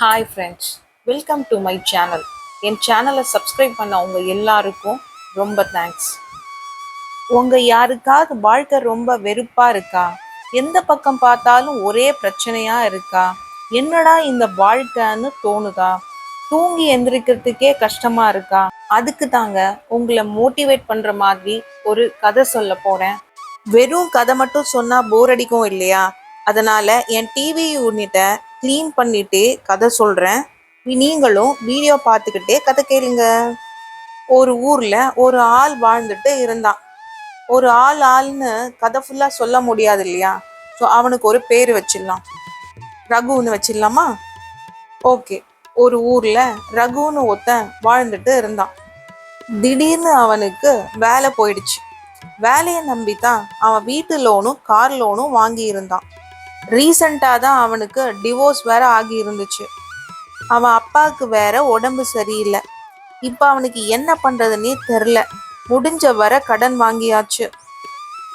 Hi friends welcome to my channel என் சேனலை subscribe பண்ண உங்க எல்லாருக்கும் ரொம்ப தேங்க்ஸ் உங்கள் யாருக்காவது வாழ்க்கை ரொம்ப வெறுப்பாக இருக்கா? எந்த பக்கம் பார்த்தாலும் ஒரே பிரச்சனையாக இருக்கா? என்னடா இந்த வாழ்க்கைன்னு தோணுதா? தூங்கி எந்திரிக்கிறதுக்கே கஷ்டமாக இருக்கா? அதுக்கு தாங்க உங்களை மோட்டிவேட் பண்ணுற மாதிரி ஒரு கதை சொல்ல போகிறேன் வெறும் கதை மட்டும் சொன்னால் போர் அடிக்கும் இல்லையா? அதனால் என் டிவி யூனிட்டை க்ளீன் பண்ணிட்டு கதை சொல்கிறேன் நீங்களும் வீடியோ பார்த்துக்கிட்டே கதை கேளுங்க. ஒரு ஊரில் ஒரு ஆள் வாழ்ந்துட்டு இருந்தான். ஒரு ஆள் ஆள்னு கதை ஃபுல்லாக சொல்ல முடியாது இல்லையா? ஸோ அவனுக்கு ஒரு பேர் வச்சிடலாம். ரகுன்னு வச்சிடலாமா? ஓகே ஒரு ஊரில் ரகுன்னு ஒருத்தன் வாழ்ந்துட்டு இருந்தான். திடீர்னு அவனுக்கு வேலை போயிடுச்சு. வேலையை நம்பி தான் அவன் வீட்டு லோனும் கார் லோனும் வாங்கி இருந்தான். ரீசண்டாக தான் அவனுக்கு டிவோர்ஸ் வேற ஆகி இருந்துச்சு அவன் அப்பாவுக்கு வேற உடம்பு சரியில்லை. இப்போ அவனுக்கு என்ன பண்ணுறதுன்னே தெரில முடிஞ்ச வர கடன் வாங்கியாச்சு.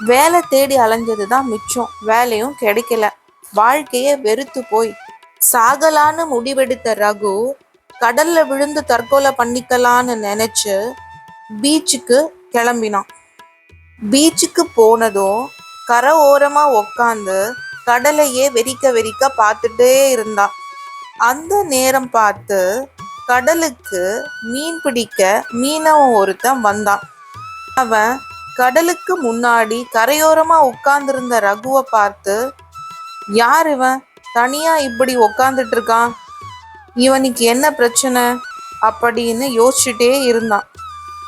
வேலை தேடி அலைஞ்சது தான் மிச்சம். வேலையும் கிடைக்கல. வாழ்க்கையே வெறுத்து போய். சாகலான்னு முடிவெடுத்த ரகு கடல்ல விழுந்து தற்கொலை பண்ணிக்கலான்னு நினைச்சு பீச்சுக்கு கிளம்பினான். பீச்சுக்கு போனதும் கரை ஓரமாக உக்காந்து கடலையே வெறிக்க வெறிக்க பார்த்துட்டே இருந்தான் அந்த நேரம் பார்த்து கடலுக்கு மீன் பிடிக்க மீனவன் ஒருத்தன் வந்தான். அவன் கடலுக்கு முன்னாடி கரையோரமா உட்கார்ந்திருந்த ரகுவை பார்த்து யார் இவன்? தனியா இப்படி உக்காந்துட்டு இருக்கான். இவனுக்கு என்ன பிரச்சனை? அப்படின்னு யோசிச்சுட்டே இருந்தான்.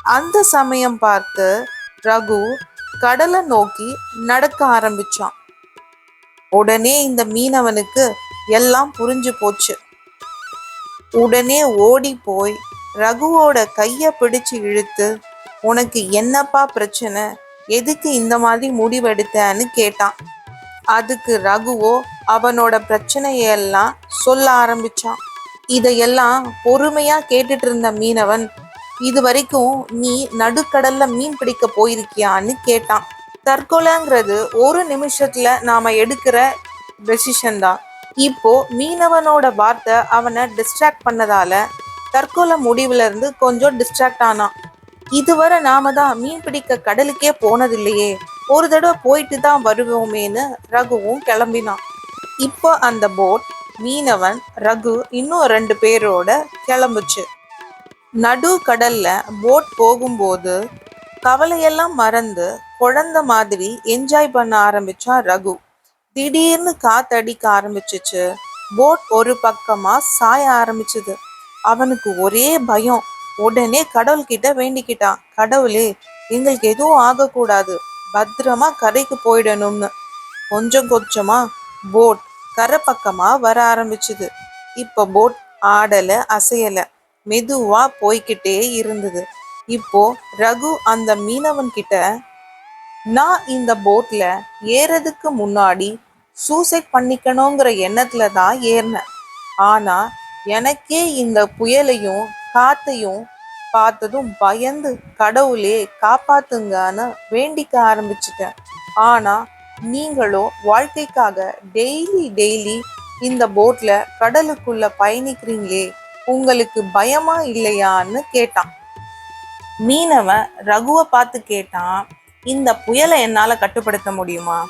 அந்த சமயம் பார்த்து ரகு கடலை நோக்கி நடக்க ஆரம்பிச்சான். உடனே இந்த மீனவனுக்கு எல்லாம் புரிஞ்சு போச்சு. உடனே ஓடி போய் ரகுவோட கைய பிடிச்சு இழுத்து உனக்கு என்னப்பா பிரச்சனை? எதுக்கு இந்த மாதிரி முடிவெடுத்தன்னு கேட்டான். அதுக்கு ரகுவோ அவனோட பிரச்சனையெல்லாம் சொல்ல ஆரம்பிச்சான். இதையெல்லாம் பொறுமையா கேட்டுட்டு இருந்த மீனவன் இது வரைக்கும் நீ நடுக்கடல்ல மீன் பிடிக்க போயிருக்கியான்னு கேட்டான். தற்கொலைங்கிறது ஒரு நிமிஷத்துல நாம எடுக்கிற டெசிஷன் தான். இப்போ மீனவனோட வார்த்தை அவனை டிஸ்ட்ராக்ட் பண்ணதால தற்கொலை முடிவுல இருந்து கொஞ்சம் டிஸ்ட்ராக்ட் ஆனான். இதுவரை நாம தான் மீன் பிடிக்க கடலுக்கே போனதில்லையே. ஒரு தடவை போயிட்டு தான் வருவோமேன்னு ரகுவும் கிளம்பினான். இப்போ அந்த போட் மீனவன் ரகு இன்னும் ரெண்டு பேரோட கிளம்புச்சு. நடு கடல்ல போட் போகும்போது கவலையெல்லாம் மறந்து குழந்த மாதிரி என்ஜாய் பண்ண ஆரம்பிச்சான் ரகு. திடீர்னு காத்தடிக்க ஆரம்பிச்சிச்சு. போட் ஒரு பக்கமா சாய ஆரம்பிச்சது. அவனுக்கு ஒரே பயம். உடனே கடவுள்கிட்ட வேண்டிக்கிட்டான். கடவுளே எங்களுக்கு எதுவும் ஆகக்கூடாது. பத்திரமா கரைக்கு போயிடணும்னு. கொஞ்சம் கொஞ்சமா போட் கரை பக்கமா வர ஆரம்பிச்சுது. இப்ப போட் ஆடல அசையல. மெதுவா போய்கிட்டே இருந்தது. இப்போ ரகு அந்த மீனவன் கிட்ட நான் இந்த போட்ல ஏறதுக்கு முன்னாடி சூசைட் பண்ணிக்கணுங்கிற எண்ணத்துல தான் ஏறினேன். ஆனா எனக்கே இந்த புயலையும் காத்தையும் பார்த்ததும் பயந்து கடவுளே காப்பாத்துங்கன்னு வேண்டிக்க ஆரம்பிச்சிட்டேன். ஆனா நீங்களோ வாழ்க்கைக்காக டெய்லி டெய்லி இந்த போட்ல கடலுக்குள்ள பயணிக்கிறீங்களே உங்களுக்கு பயமா இல்லையான்னு கேட்டான். மீனவன் ரகுவை பார்த்து கேட்டான் இந்த புயலை என்னால கட்டுப்படுத்த முடியுமா?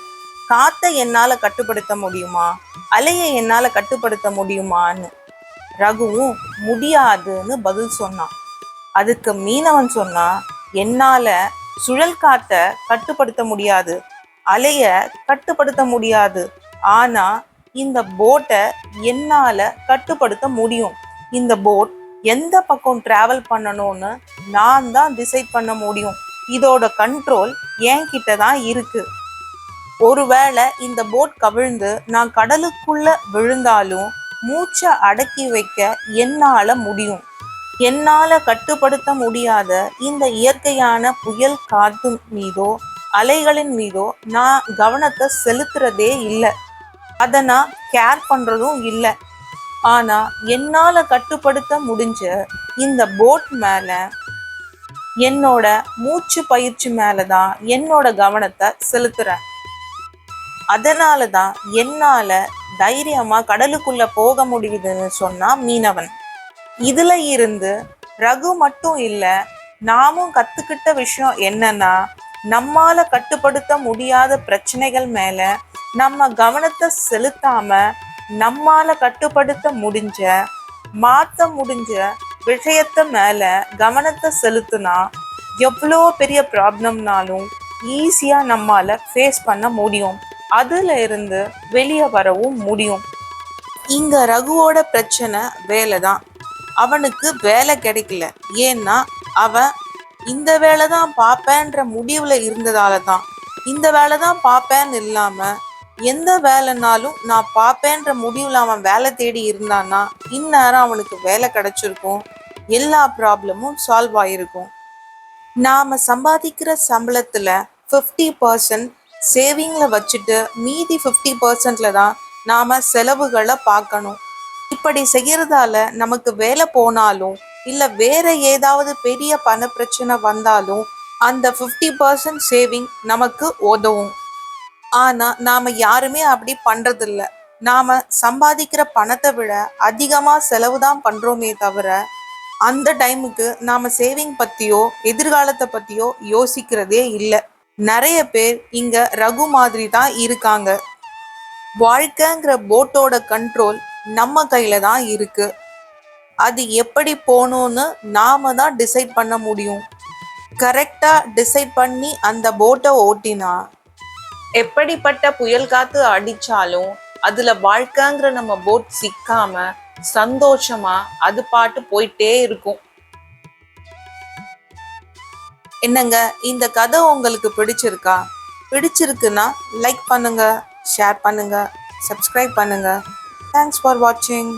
காத்தை என்னால கட்டுப்படுத்த முடியுமா? அலையை என்னால கட்டுப்படுத்த முடியுமான்னு. ரகுவும் முடியாதுன்னு பதில் சொன்னான். அதுக்கு மீனவன் சொன்னா என்னால சுழல் காத்த கட்டுப்படுத்த முடியாது அலைய கட்டுப்படுத்த முடியாது. ஆனா இந்த போட்டை என்னால கட்டுப்படுத்த முடியும். இந்த போட் எந்த பக்கம் டிராவல் பண்ணணும்னு நான் தான் டிசைட் பண்ண முடியும். இதோட கண்ட்ரோல் என்கிட்ட தான் இருக்கு. ஒருவேளை இந்த போட் கவிழ்ந்து நான் கடலுக்குள்ள விழுந்தாலும் மூச்சை அடக்கி வைக்க என்னால முடியும். என்னால கட்டுப்படுத்த முடியாத இந்த இயற்கையான புயல் காத்து மீதோ அலைகளின் மீதோ நான் கவனத்தை செலுத்துறதே இல்லை. அதை நான் கேர் பண்றதும் இல்லை. ஆனா என்னால கட்டுப்படுத்த முடிஞ்ச இந்த போட் மேல என்னோட மூச்சு பயிற்சி மேலதான் என்னோட கவனத்தை செலுத்துறேன். அதனால தான் என்னால தைரியமா கடலுக்குள்ள போக முடியுதுன்னு சொன்னா மீனவன். இதுல இருந்து ரகு மட்டும் இல்ல நாமும் கத்துக்கிட்ட விஷயம் என்னன்னா நம்மால கட்டுப்படுத்த முடியாத பிரச்சனைகள் மேல நம்ம கவனத்தை செலுத்தாம நம்மால கட்டுப்படுத்த முடிஞ்ச மாத்த முடிஞ்ச விஷயத்த மேல கவனத்தை செலுத்தினா எவ்வளோ பெரிய ப்ராப்ளம்னாலும் ஈஸியா நம்மால ஃபேஸ் பண்ண முடியும். அதுல இருந்து வெளியே வரவும் முடியும். இங்க ரகுவோட பிரச்சனை வேலை தான் அவனுக்கு வேலை கிடைக்கல. ஏன்னா அவன் இந்த வேலை தான் பார்ப்பேன்ற முடிவுல இருந்ததால தான் இந்த வேலை தான் பார்ப்பேன்னு இல்லாம எந்த வேலைனாலும் நான் பார்ப்பேன்ற முடிவில் அவன் வேலை தேடி இருந்தான்னா இந்நேரம் அவனுக்கு வேலை கிடைச்சிருக்கும். எல்லா ப்ராப்ளமும் சால்வ் ஆயிருக்கும். நாம சம்பாதிக்கிற சம்பளத்துல ஃபிஃப்டி பர்சன்ட் சேவிங்ல வச்சுட்டு மீதி ஃபிஃப்டி பர்சன்ட்ல தான் நாம செலவுகளை பார்க்கணும். இப்படி செய்யறதால நமக்கு வேலை போனாலும் இல்ல வேற ஏதாவது பெரிய பண பிரச்சனை வந்தாலும் அந்த ஃபிஃப்டி பர்சன்ட் சேவிங் நமக்கு உதவும். ஆனா நாம யாருமே அப்படி பண்றதில்ல. நாம சம்பாதிக்கிற பணத்தை விட அதிகமா செலவு தான் பண்றோமே தவிர அந்த டைமுக்கு நாம சேவிங் பத்தியோ எதிர்காலத்தை பத்தியோ யோசிக்கிறதே இல்லை. நிறைய பேர் இங்க ரகு மாதிரி தான் இருக்காங்க. வாழ்க்கைங்கிற போட்டோட கண்ட்ரோல் நம்ம கையில தான் இருக்கு. அது எப்படி போகணும்னு நாம தான் டிசைட் பண்ண முடியும். கரெக்டாக டிசைட் பண்ணி அந்த போட்டை ஓட்டினா எப்படிப்பட்ட புயல் காத்து அடிச்சாலும் அதுல வாழ்க்கைங்கிற நம்ம போட் சிக்காம சந்தோஷமா அது பாட்டு போயிட்டே இருக்கும். என்னங்க இந்த கதை உங்களுக்கு பிடிச்சிருக்கா? பிடிச்சிருக்குன்னா லைக் பண்ணுங்க ஷேர் பண்ணுங்க சப்ஸ்கிரைப் பண்ணுங்க. தேங்க்ஸ் ஃபார் வாட்சிங்